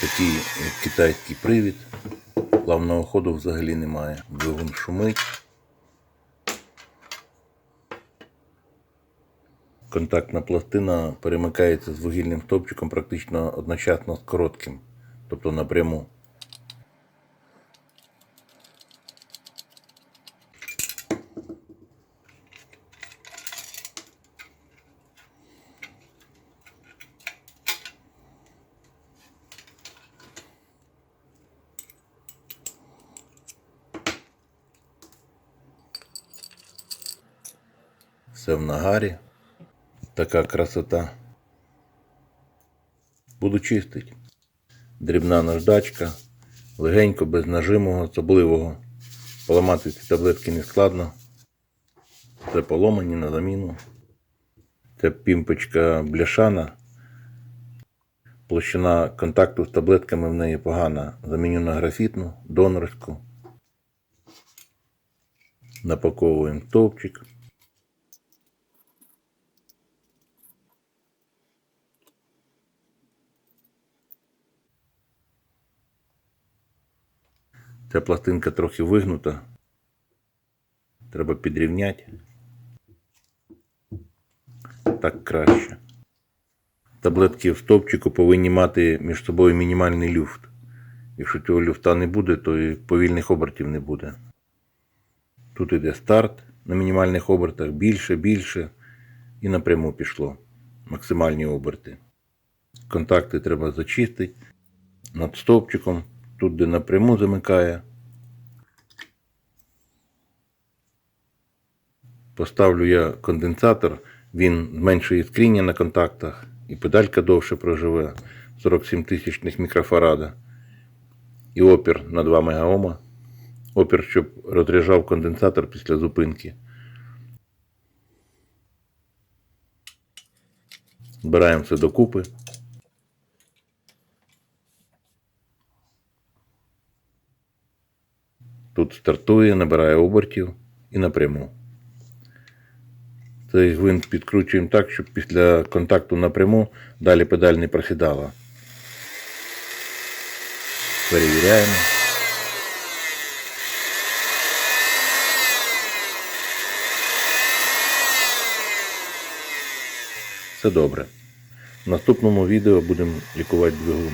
Такий китайський привід. Плавного ходу взагалі немає. Двигун шумить. Контактна пластина перемикається з вугільним стовпчиком практично одночасно з коротким, тобто напряму. Все в нагарі. Така красота. Буду чистить. Дрібна наждачка, легенько, без нажиму особливого. Поламати ці таблетки не складно. Це поломані на заміну. Це пімпочка бляшана. Площина контакту з таблетками в неї погана. Заміню на графітну, донорську. Напаковуємо стовпчик. Ця пластинка трохи вигнута. Треба підрівняти. Так краще. Таблетки в стовпчику повинні мати між собою мінімальний люфт. Якщо цього люфта не буде, то і повільних обертів не буде. Тут іде старт на мінімальних обертах, більше, більше. І напряму пішло. Максимальні оберти. Контакти треба зачистити над стовпчиком, тут де напряму замикає. Поставлю я конденсатор, він зменшує скріння на контактах і педалька довше проживе 47 тисячних мікрофарада. І опір на 2 мегаома. Опір, щоб розряджав конденсатор після зупинки. Збираємо все докупи. Тут стартує, набирає обертів і напряму. Цей гвинт підкручуємо так, щоб після контакту напряму далі педаль не просідала. Перевіряємо. Все добре. В наступному відео будемо лікувати двигун.